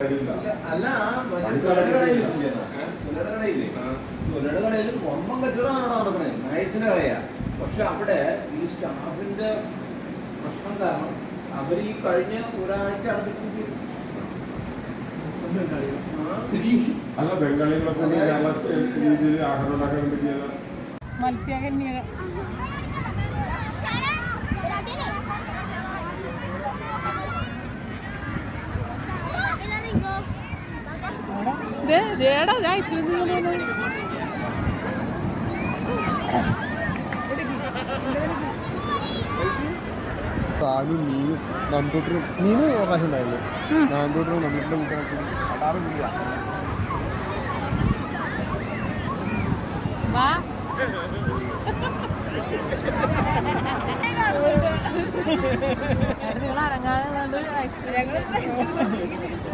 അല്ല കടയിൽ കച്ചവടമാണ് നടക്കണേ. നൈസിന്റെ കടയാ. പക്ഷെ അവിടെ ഈ സ്റ്റാഫിന്റെ പ്രശ്നം കാരണം അവർ ഈ കഴിഞ്ഞ ഒരാഴ്ച അടച്ചിട്ട് അല്ല ബംഗാളികളെ കൊണ്ട് കേരള രീതിയിൽ ആഹാരം ഉണ്ടാക്കാൻ പറ്റിയല്ല. മത്സ്യകന്യക. ദേ ഐസ്ക്രീം തിന്നുന്നു. താനും മീനും നന്ദൂട്ടരും മീനും പ്രാവശ്യം ഉണ്ടായിരുന്നു. വാ. എടാ, നിങ്ങൾ അനങ്ങാതെ ഐസ്ക്രീം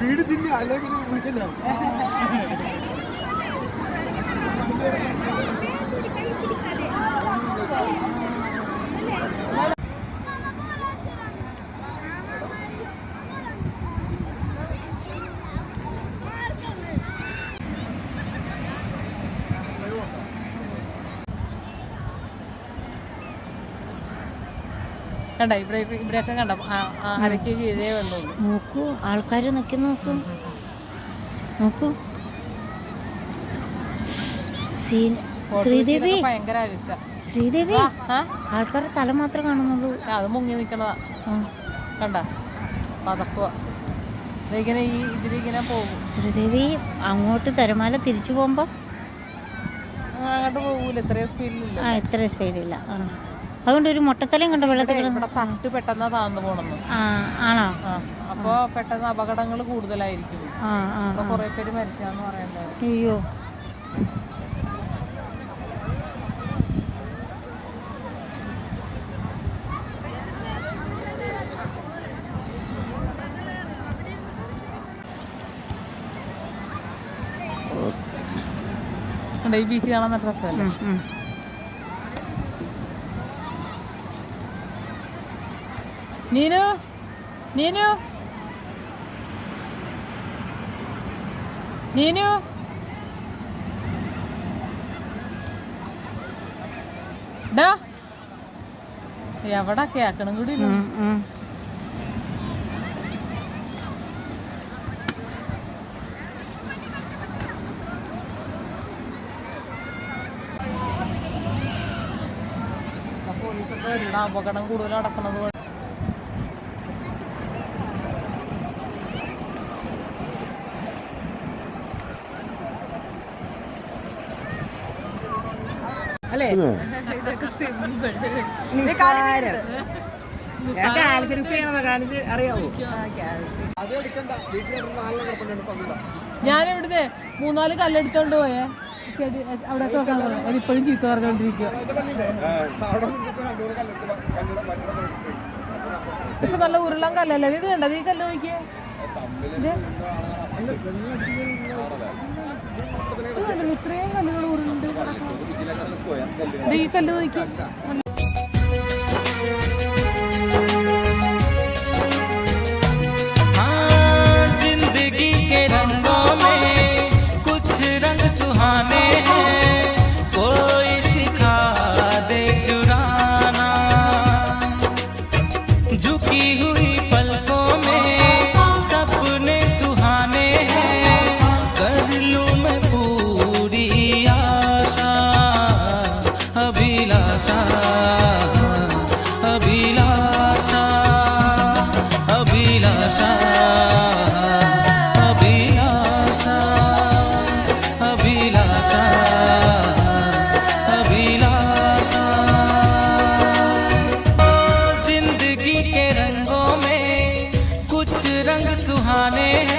വീട് തിന്നി അല്ലെങ്കിൽ വിളിക്കണ്ട കണ്ട ഇവിടെ ഇവിടെയൊക്കെ കണ്ട? അരക്ക് കീഴേ വെള്ളമുള്ളൂ നോക്കൂ ആൾക്കാർ നിൽക്കുന്ന നോക്കൂ. നോക്കൂ. ശ്രീ- ശ്രീദേവി. ഭയങ്കര അഴുക്ക. ശ്രീദേവി ആൾക്കാരുടെ തല മാത്രം കാണുന്നുള്ളൂ. അത് മുങ്ങി നിൽക്കണതാ. കണ്ട? പതക്കുക ഇതിങ്ങനെ ഈ ഇതിലിങ്ങനെ പോകും. ശ്രീദേവി അങ്ങോട്ട് തരമാല തിരിച്ചു പോകുമ്പോൾ അങ്ങോട്ട് പോകൂല. ഇത്രയും സ്പീഡിലില്ല ആ ഇത്രയും സ്പീഡില്ല ആ. അതുകൊണ്ട് ഒരു മുട്ടത്തലയും കണ്ട വെള്ളത്തിൽ ഇവിടെ തട്ട് പെട്ടെന്ന് താന്നു പോണെന്ന് ആ ആണോ? അപ്പോ പെട്ടെന്ന് അപകടങ്ങൾ കൂടുതലായിരിക്കും. ആ ആ അപ്പൊ. കുറെ പേര് മരിച്ചാന്ന് പറയണ്ടായി അയ്യോ. ഈ ബീച്ച് കാണാൻ നല്ല രസമല്ലേ നീനു? നീനു? നീനു? എവിടെ കേക്കണം കൂടി അപകടം കൂടുതൽ നടക്കണത് പന്ത്രണ്ടാ ഞാൻ ഇവിടുന്ന് മൂന്നാൽ കല്ലെടുത്തോണ്ട് പോയേ. അവിടെ വെക്കാൻ പറഞ്ഞു. അതിപ്പോഴും ചീത്ത പറഞ്ഞോണ്ടിരിക്കുക പക്ഷെ നല്ല ഉരുളൻ കല്ലല്ലേ? ഇത് കണ്ടത് ഈ കല്ല് നോക്കിയേ. ഇത്രയും കല്ലുകൾ ഉരുണ്ട് കിടക്കണം. ദേ ഈ കല്ല് നോക്കിയേ हाँ जिंदगी अभिलाषा अभिलाषा अभिलाषा ज़िंदगी के रंगों में कुछ रंग सुहाने हैं।